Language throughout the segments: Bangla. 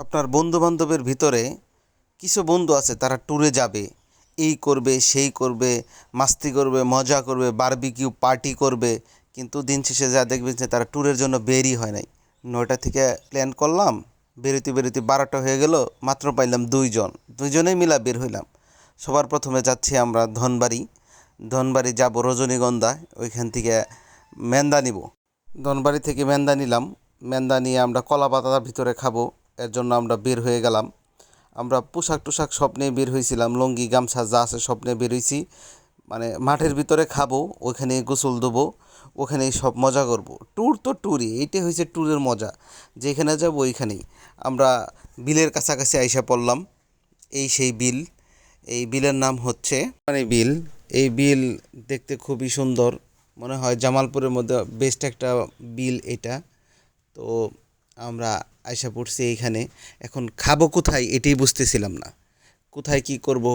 আপনার বন্ধু বান্ধবের ভিতরে কিছু বন্ধু আছে, তারা ট্যুরে যাবে। এই করবে, সেই করবে, মাস্তি করবে, মজা করবে বারবিকিউ পার্টি করবে। কিন্তু দিন শেষে যা দেখবেন যে তারা ট্যুরের জন্য বেরই হয় নাই। নয়টা থেকে প্ল্যান করলাম, বেরোতে বেরোতে বারোটা হয়ে গেল, মাত্র পাইলাম দুইজন। দুইজনেই মিলা বের হইলাম। সবার প্রথমে যাচ্ছি আমরা ধনবাড়ি। ধনবাড়ি যাব রজনীগন্ধা, ওইখান থেকে মেন্দা নিব। ধনবাড়ি থেকে মেন্দা নিলাম। মেন্দা নিয়ে আমরা কলা পাতার ভিতরে খাব। এর জন্য আমরা বের হয়ে গেলাম। আমরা পোশাক টোশাক সব নিয়ে বের হয়েছিলাম লুঙ্গি, গামছা যা আছে সব নিয়ে বের হয়েছি মানে মাঠের ভিতরে খাব, ওখানে গোসল দেবো ওখানেই সব মজা করব। ট্যুর তো ট্যুরই, এইটাই হয়েছে ট্যুরের মজা। যেখানে যাব ওইখানেই। আমরা বিলের কাছাকাছি আইসা পড়লাম, এই সেই বিল। এই বিলের নাম হচ্ছে মানে বিল। এই বিল দেখতে খুবই সুন্দর। মনে হয় জামালপুরের মধ্যে বেস্ট একটা বিল এটা। তো আমরা আয়সা পড়ছি এইখানে। এখন খাব কোথায় এটাই বুঝতেছিলাম না। কোথায় কি করব?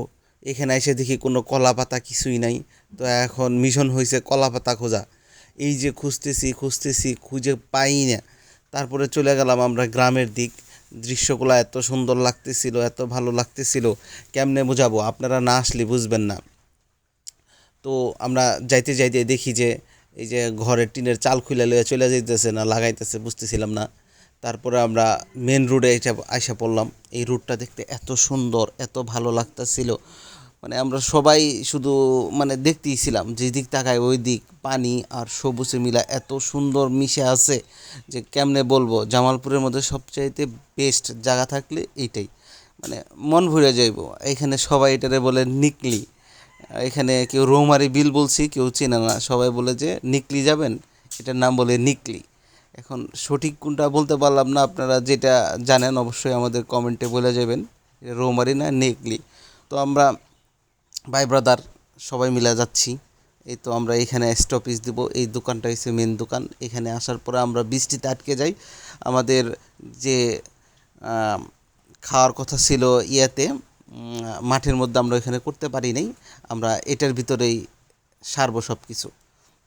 এখানে এসে দেখি কোনো কলা পাতা কিছুই নাই। তো এখন মিশন হয়েছে কলা পাতা খোঁজা। এই যে খুঁজতেছি খুঁজতেছি, খুঁজে পাই না। তারপরে চলে গেলাম আমরা গ্রামের দিক। দৃশ্যগুলো এত সুন্দর লাগতেছিল, এত ভালো লাগতেছিল। কেমনে বোঝাবো? আপনারা না আসলে বুঝবেন না। তো আমরা যাইতে যাইতে দেখি যে, এই যে ঘরের টিনের চাল খুলে লয়ে চলে যাইতেছে না, লাগাইতেছে, বুঝতেছিলাম না। তারপরে আমরা মেন রোডে এটা আইসা পড়লাম। এই রুটটা দেখতে এত সুন্দর, এত ভালো লাগতেছিল। মানে আমরা সবাই শুধু মানে দেখতেই ছিলাম, যে দিক তাকায় ওই দিক, পানি আর সবুজে মিলা এত সুন্দর মিশে আছে যে কেমনে বলব, জামালপুরের মধ্যে সবচাইতে বেস্ট জায়গা থাকলে এইটাই। মানে মন ভরে যাইব। এখানে সবাই এটারে বলে নিকলি। এখানে কেউ রৌমারি বিল বলছি, কেউ চেনে না। সবাই বলে যে নিকলি যাবেন? এটার নাম বলে নিকলি। এখন সঠিক কোনটা বলতে পারলাম না, আপনারা যেটা জানেন অবশ্যই আমাদের কমেন্টে বলে যাবেন। রৌমারি না নিকলি। তো আমরা ভাই ব্রাদার সবাই মিলে যাচ্ছি। এই তো আমরা এখানে স্টপিস দিব। এই দোকানটা হচ্ছে মেন দোকান। এখানে আসার পরে আমরা বৃষ্টিতে আটকে যাই। আমাদের যে খাওয়ার কথা ছিল ইয়েতে মাঠের মধ্যে আমরা এখানে করতে পারি নাই। আমরা এটার ভিতরেই সারবো সব কিছু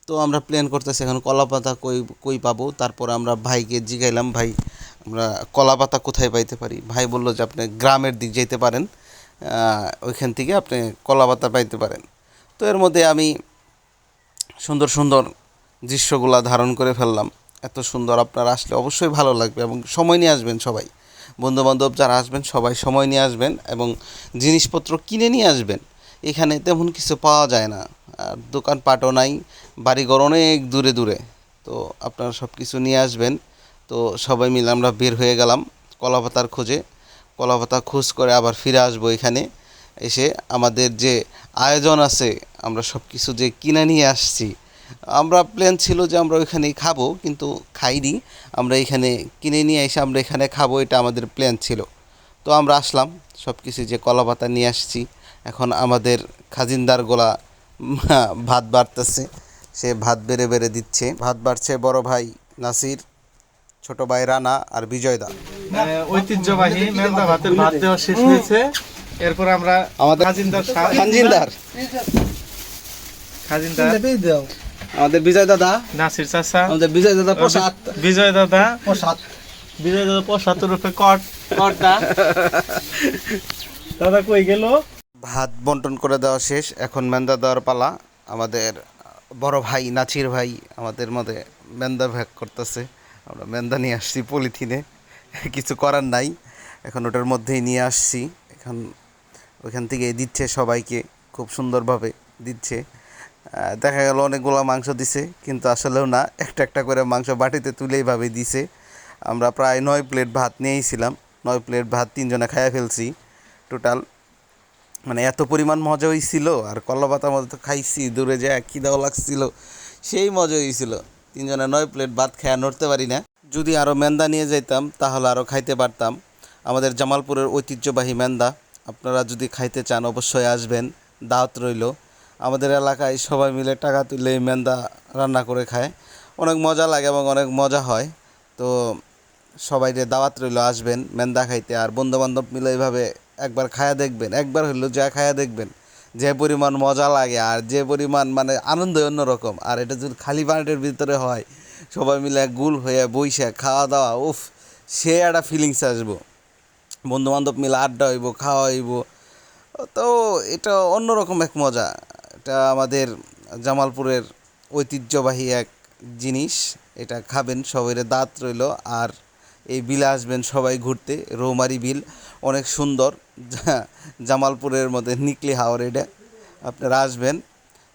তো আমরা প্ল্যান করতেছি এখন কলা পাতা কই কই পাবো? তারপর আমরা ভাইকে জিগাইলাম, ভাই, আমরা কলা পাতা কোথায় পাইতে পারি? ভাই বলল যে, আপনি গ্রামের দিক যেতে পারেন ওইখান থেকে আপনি কলা পাতা পাইতে পারেন। তো এর মধ্যে আমি সুন্দর সুন্দর দৃশ্যগুলা ধারণ করে ফেললাম। এত সুন্দর আপনারা আসলে অবশ্যই ভালো লাগবে এবং সময় নিয়ে আসবেন সবাই। বন্ধুবান্ধব যারা আসবেন, সবাই সময় নিয়ে আসবেন এবং জিনিসপত্র কিনে নিয়ে আসবেন। এখানে তেমন কিছু পাওয়া যায় না। আর দোকানপাটও নাই, বাড়িঘর অনেক দূরে দূরে। তো আপনারা সব কিছু নিয়ে আসবেন। তো সবাই মিলে আমরা বের হয়ে গেলাম কলাপাতার খোঁজে। কলাপাতা খোঁজ করে আবার ফিরে আসব এখানে। এসে আমাদের যে আয়োজন আছে, আমরা সব কিছু যে কিনে নিয়ে আসছি। আমরা প্ল্যান ছিল যে আমরা ওইখানেই খাব, কিন্তু খাইনি। আমরা এখানে কিনে নিয়ে এসে আমরা এখানে খাব, এটা আমাদের প্ল্যান ছিল। তো আমরা আসলাম সব কিছু যে কলা পাতা নিয়ে আসছি। এখন আমাদের খাজিনদার গোলা ভাত বাড়তেছে সে ভাত বেড়ে বেড়ে দিচ্ছে। ভাত বাড়ছে বড় ভাই নাসির ছোট ভাই রানা আর বিজয়দা। আহ, ঐতিহ্যবাহী মেলদা ভাতের ভাত দেওয়া শেষ হয়েছে। এরপর আমরা আমাদের খাজিনদার খানজিনদার খাজিনদার। আমাদের বিজয় দাদা নাসির চাচা। আমাদের বিজয় দাদা প্রসাদ। বিজয় দাদা প্রসাদ। বিজয় দাদা প্রসাদ রূপে কট কর্তা। দাদা কই গেল ভাত বন্টন করে দেওয়া শেষ। এখন মেন্দা দেওয়ার পালা। আমাদের বড় ভাই, নাচির ভাই আমাদের মধ্যে মেন্দা ভাগ করতেছে। আমরা মেন্দা নিয়ে আসছি পলিথিনে। কিছু করার নাই। এখন ওটার মধ্যেই নিয়ে আসছি। এখন ওইখান থেকে দিচ্ছে সবাইকে। খুব সুন্দরভাবে দিচ্ছে। দেখা গেল অনেকগুলো মাংস দিছে, কিন্তু আসলেও না, একটা একটা করে মাংস বাটিতে তুলেই ভাবে দিছে। আমরা প্রায় নয় প্লেট ভাত নিয়েছিলাম নয় প্লেট ভাত তিনজনে খাইয়া ফেলছি। টোটাল মানে এত পরিমাণ মজা হয়েছিল আর কলা পাতার মধ্যে তো খাইছি, দূরে যায় খিদাও লাগছিল, সেই মজা হয়েছিল তিনজনে নয় প্লেট ভাত খেয়া নড়তে পারি না। যদি আরও মেন্দা নিয়ে যেতাম তাহলে আরও খাইতে পারতাম। আমাদের জামালপুরের ঐতিহ্যবাহী মেন্দা, আপনারা যদি খাইতে চান, অবশ্যই আসবেন, দাওয়াত রইল। আমাদের এলাকায় সবাই মিলে টাকা তুলে এই মেন্দা রান্না করে খায়। অনেক মজা লাগে এবং অনেক মজা হয়। তো সবাই যে দাওয়াত রইল, আসবেন, মেন্দা খাইতে। আর বন্ধু বান্ধব মিলে এইভাবে একবার খায়া দেখবেন, একবার হইলেও যা খায়া দেখবেন। যে পরিমাণ মজা লাগে আর যে পরিমাণ মানে আনন্দ অন্যরকম। আর এটা যদি খালি পানির ভিতরে হয়, সবাই মিলে গুল হয়ে বইসে খাওয়া দাওয়া, উফ, সে একটা ফিলিংস আসব। বন্ধু বান্ধব মিলে আড্ডা হইব, খাওয়া হইব। তো এটা অন্যরকম এক মজা। এটা আমাদের জামালপুরের ঐতিহ্যবাহী এক জিনিস। এটা খাবেন, সবাইরে দাঁত রইল। আর এই বিলে আসবেন সবাই ঘুরতে, রৌমারি বিল, অনেক সুন্দর, জামালপুরের মধ্যে নিকলি হাওর এটা। আপনারা আসবেন,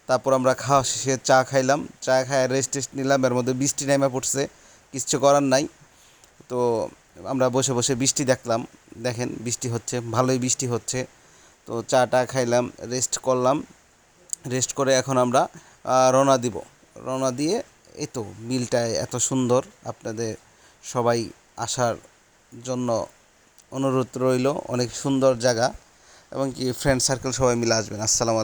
তারপর আমরা খাওয়া শেষে চা খাইলাম, চা খায় রেস্ট টেস্ট নিলাম, এর মধ্যে বৃষ্টি নেমে পড়ছে, কিচ্ছু করার নাই। তো আমরা বসে বসে বৃষ্টি দেখলাম, দেখেন বৃষ্টি হচ্ছে, ভালোই বৃষ্টি হচ্ছে। তো চা টা খাইলাম রেস্ট করলাম রেস্ট করে এখন আমরা রওনা দিব। রওনা দিয়ে, এই তো বিলটা এত সুন্দর, আপনাদের সবাই আসার জন্য অনুরোধ রইল। অনেক সুন্দর জায়গা এবং কি ফ্রেন্ড সার্কেল সবাই মিলে আসবেন। আসসালামু আলাইকুম।